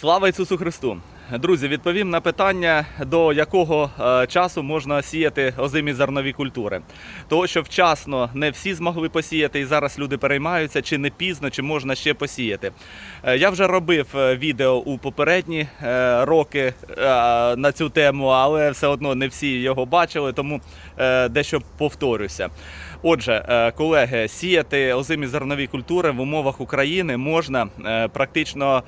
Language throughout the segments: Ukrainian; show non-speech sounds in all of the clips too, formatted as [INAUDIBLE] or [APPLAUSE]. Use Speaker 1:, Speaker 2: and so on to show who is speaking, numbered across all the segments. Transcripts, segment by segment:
Speaker 1: Слава Ісусу Христу! Друзі, відповім на питання, до якого е, часу можна сіяти озимі зернові культури. Того, що вчасно не всі змогли посіяти, і зараз люди переймаються, чи не пізно, чи можна ще посіяти. Е, я вже робив е, відео у попередні роки на цю тему, але все одно не всі його бачили, тому дещо повторюся. Отже, колеги, сіяти озимі зернові культури в умовах України можна практично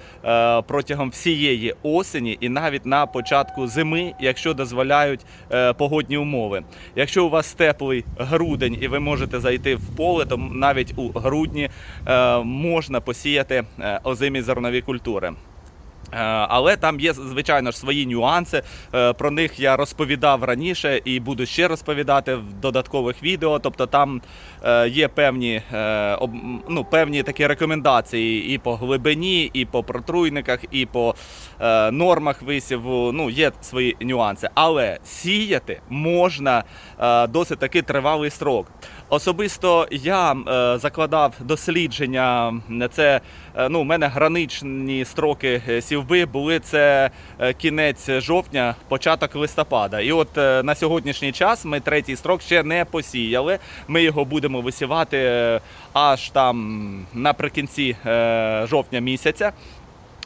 Speaker 1: протягом всієї осені і навіть на початку зими, якщо дозволяють е, погодні умови. Якщо у вас теплий грудень і ви можете зайти в поле, то навіть у грудні е, можна посіяти е, озимі зернові культури. Е, Але там є звичайно ж свої нюанси. Е, Про них я розповідав раніше і буду ще розповідати в додаткових відео. Тобто там е, є певні, ну, певні такі рекомендації і по глибині, і по протруйниках, і по нормах висіву. Ну, є свої нюанси. Але сіяти можна досить таки тривалий строк. Особисто я закладав дослідження. Це ну, у мене граничні строки е, сівби були це е, кінець жовтня, початок листопада. І от е, на сьогоднішній час ми третій строк ще не посіяли. Ми його будемо висівати е, аж там наприкінці жовтня місяця.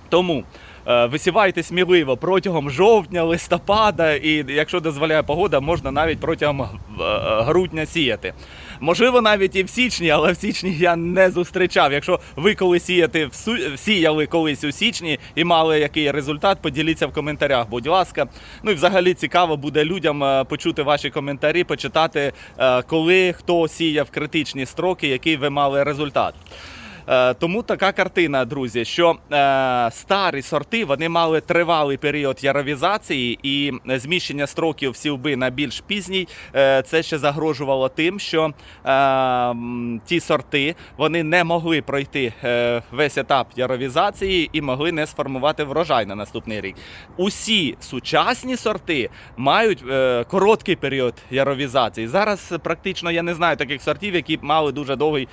Speaker 1: Тому висівайте сміливо протягом жовтня, листопада, і якщо дозволяє погода, можна навіть протягом е, грудня сіяти. Можливо, навіть і в січні, але в січні я не зустрічав. Якщо ви коли сіяти сіяли колись у січні і мали який результат, поділіться в коментарях, будь ласка. Ну і взагалі цікаво буде людям е, почути ваші коментарі, почитати, е, коли хто сіяв критичні строки, який ви мали результат. Е, Тому така картина, друзі, що е, старі сорти вони мали тривалий період яровізації і зміщення строків сівби на більш пізній. е, Це ще загрожувало тим, що ті сорти вони не могли пройти весь етап яровізації і могли не сформувати врожай на наступний рік. Усі сучасні сорти мають короткий період яровізації. Зараз практично я не знаю таких сортів, які мали дуже довгий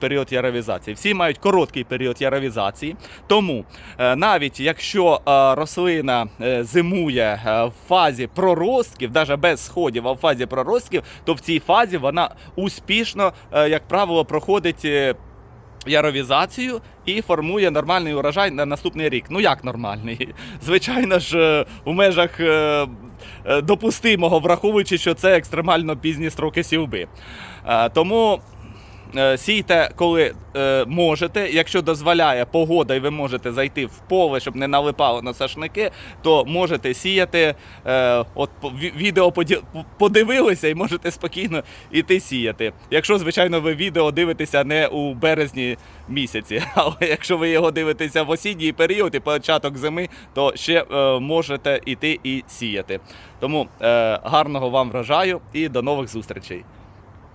Speaker 1: період яровізації. Всі мають короткий період яровізації. Тому е, навіть якщо е, рослина е, зимує в фазі проростків, навіть без сходів, а в фазі проростків, то в цій фазі вона успішно, як правило, проходить. Яровізацію і формує нормальний урожай на наступний рік. Ну як нормальний? [LAUGHS] Звичайно ж, в межах допустимого, враховуючи, що це екстремально пізні строки сівби. Тому сійте, коли е, можете. Якщо дозволяє погода, і ви можете зайти в поле, щоб не налипало на сашники, то можете сіяти. Е, от відео подивилися і можете спокійно іти сіяти. Якщо, звичайно, ви відео дивитеся не у березні місяці, [LAUGHS] але якщо ви його дивитеся в осінній період і початок зими, то ще е, можете іти і сіяти. Тому е, гарного вам врожаю і до нових зустрічей.